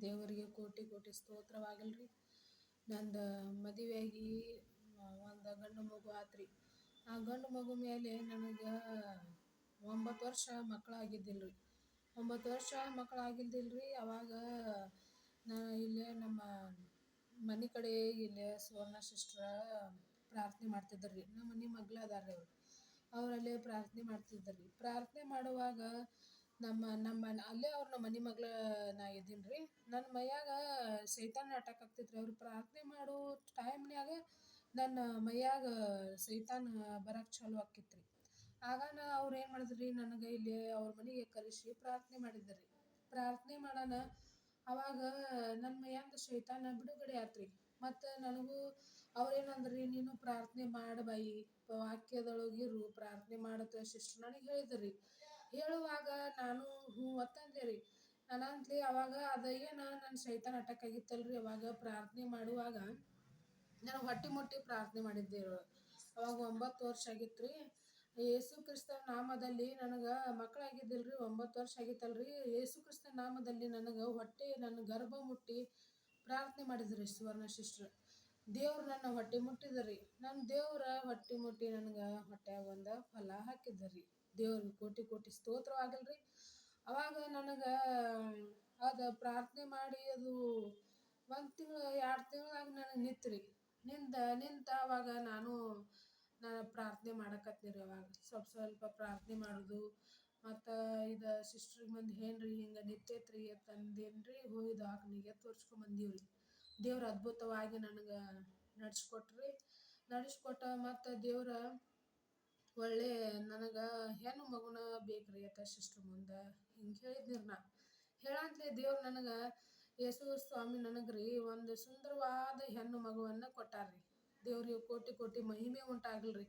ದೇವರಿಗೆ ಕೋಟಿ ಕೋಟಿ ಸ್ತೋತ್ರವಾಗಲ್ರಿ. ನಂದು ಮದುವೆಯಾಗಿ ಒಂದು ಗಂಡು ಮಗು ಆತ್ರಿ. ಆ ಗಂಡು ಮಗು ಮೇಲೆ ನನಗೆ ಒಂಬತ್ತು ವರ್ಷ ಮಕ್ಳು ಆಗಿದ್ದಿಲ್ಲ ರೀ ಒಂಬತ್ತು ವರ್ಷ ಮಕ್ಳು ಆಗಿದ್ದಿಲ್ಲ ರೀ ಅವಾಗ ನಾ ಇಲ್ಲೇ ನಮ್ಮ ಮನೆ ಕಡೆ ಇಲ್ಲೇ ಸುವರ್ಣ ಸಿಸ್ಟ್ರ ಪ್ರಾರ್ಥನೆ ಮಾಡ್ತಿದ್ರು ರೀ ನಮ್ಮ ಮನೆ ಮಗ್ಳು ಅದಾರ ಅವ್ರು. ಅವರಲ್ಲೇ ಪ್ರಾರ್ಥನೆ ಮಾಡ್ತಿದ್ರು ರೀ ಪ್ರಾರ್ಥನೆ ಮಾಡುವಾಗ ನಮ್ಮ ನಮ್ಮ ಅಲ್ಲೇ ಅವ್ರ ನಮ್ಮ ಮನೆ ಮಗ್ಳು ನಾ ಇದ್ದೀನಿ ರೀ. ನನ್ನ ಮೈಯಾಗ ಸೈತಾನ ಅಟ್ಯಾಕ್ ಆಗ್ತಿತ್ತು ಅವ್ರು ಪ್ರಾರ್ಥನೆ ಮಾಡೋ ಟೈಮ್ನ್ಯಾಗ ನನ್ನ ಮೈಯಾಗ ಸೈತಾನ ಬರಕ್ಕೆ ಚಾಲು ಆಕ್ಕಿತ್ತು ಆಗ ನಾ ಅವ್ರು ಏನು ಮಾಡಿದ್ರಿ? ನನಗೆ ಇಲ್ಲಿ ಅವ್ರ ಮನೆಗೆ ಕರೆಸಿ ಪ್ರಾರ್ಥನೆ ಮಾಡಿದ್ರಿ. ಪ್ರಾರ್ಥನೆ ಮಾಡೋಣ. ಅವಾಗ ನನ್ನ ಮೈಯಾಂದ ಶೈತಾನ ಬಿಡುಗಡೆ ಆತ್ರಿ. ಮತ್ತು ನನಗೂ ಅವ್ರೇನಂದ್ರಿ ನೀನು ಪ್ರಾರ್ಥನೆ ಮಾಡಬಾಯಿ ವಾಕ್ಯದೊಳಗಿರು, ಪ್ರಾರ್ಥನೆ ಮಾಡತ್ತೆ ಸಿಸ್ಟ್ರ್ ನನಗೆ ಹೇಳಿದ್ರಿ. ಹೇಳುವಾಗ ನಾನು ಹ್ಞೂ ಅಂತಂದೆ ರೀ. ನಾನು ಅಂತಲಿ ಅವಾಗ ಅದು ಏನು ನನ್ನ ಸೈತಾನ ಅಟ್ಯಾಕ್ ಆಗಿತ್ತಲ್ರಿ ಅವಾಗ ಪ್ರಾರ್ಥನೆ ಮಾಡುವಾಗ ನಾನು ಹೊಟ್ಟೆ ಮುಟ್ಟಿ ಪ್ರಾರ್ಥನೆ ಮಾಡಿದ್ದೆ ಅವಾಗ ಒಂಬತ್ತು ವರ್ಷ ಆಗಿತ್ತು ರೀ ಯೇಸು ಕ್ರಿಸ್ತ ನಾಮದಲ್ಲಿ ನನಗೆ ಮಕ್ಕಳಾಗಿದ್ದಿಲ್ರಿ, ಒಂಬತ್ತು ವರ್ಷ ಆಗಿತ್ತಲ್ರಿ. ಯೇಸು ಕ್ರಿಸ್ತ ನಾಮದಲ್ಲಿ ನನಗೆ ಹೊಟ್ಟೆ, ನನ್ನ ಗರ್ಭ ಮುಟ್ಟಿ ಪ್ರಾರ್ಥನೆ ಮಾಡಿದ್ರಿ, ಸುವರ್ಣ ಸಿಸ್ಟ್ರ್ ದೇವ್ರು ನನ್ನ ಹೊಟ್ಟೆ ಮುಟ್ಟಿದ ರೀ ನನ್ನ ದೇವ್ರ ಹೊಟ್ಟೆ ಮುಟ್ಟಿ ನನಗೆ ಹೊಟ್ಯಾಗ ಒಂದು ಫಲ ಹಾಕಿದ್ರಿ. ದೇವ್ರಿಗೆ ಕೋಟಿ ಕೋಟಿ ಸ್ತೋತ್ರವಾಗಲ್ರಿ ಅವಾಗ ನನಗೆ ಅದು ಪ್ರಾರ್ಥನೆ ಮಾಡಿ ಅದು ಒಂದು ತಿಂಗಳು, ಎರಡು ತಿಂಗಳಾಗ ನನಗೆ ನಿಂತು ನಿಂದ, ನಿಂತ ನಿಂತ ಅವಾಗ ನಾನು ನಾನು ಪ್ರಾರ್ಥನೆ ಮಾಡಕತ್ತೀನಿ ಅವಾಗ. ಸ್ವಲ್ಪ ಸ್ವಲ್ಪ ಪ್ರಾರ್ಥನೆ ಮಾಡೋದು. ಮತ್ತು ಇದು ಸಿಸ್ಟ್ರಿಗೆ ಬಂದು, ಏನ್ರಿ ಹಿಂಗೆ ನಿಂತೈತೆ ರೀ ಅಂತ ಅಂದೇನು ರೀ ಹೋಗಿ ದವಾಖಾನಿಗೆ ತೋರ್ಸ್ಕೊಂಬಂದೀವಿ ರೀ ದೇವ್ರು ಅದ್ಭುತವಾಗಿ ನನಗೆ ನಡ್ಸ್ಕೊಟ್ರಿ. ನಡೆಸ್ಕೊಟ್ಟ ಮತ್ತು ದೇವ್ರ ಒಳ್ಳೆ ನನಗೆ ಹೆಣ್ಣು ಮಗುನ ಬೇಕು ರೀ ಅಂತ ಸಿಸ್ಟ್ರ್ ಮುಂದೆ. ಹಿಂಗೆ ಹೇಳಿದ್ನಿ ನಾ. ಹೇಳಂತಲೇ ದೇವ್ರು ನನಗೆ ಯೇಸು ಸ್ವಾಮಿ ನನಗೆ ರೀ ಒಂದು ಸುಂದರವಾದ ಹೆಣ್ಣು ಮಗುವನ್ನು ಕೊಟ್ಟಾರ್ರಿ. ದೇವ್ರಿಗೆ ಕೋಟಿ ಕೋಟಿ ಮಹಿಮೆ ಉಂಟಾಗಲ್ರಿ.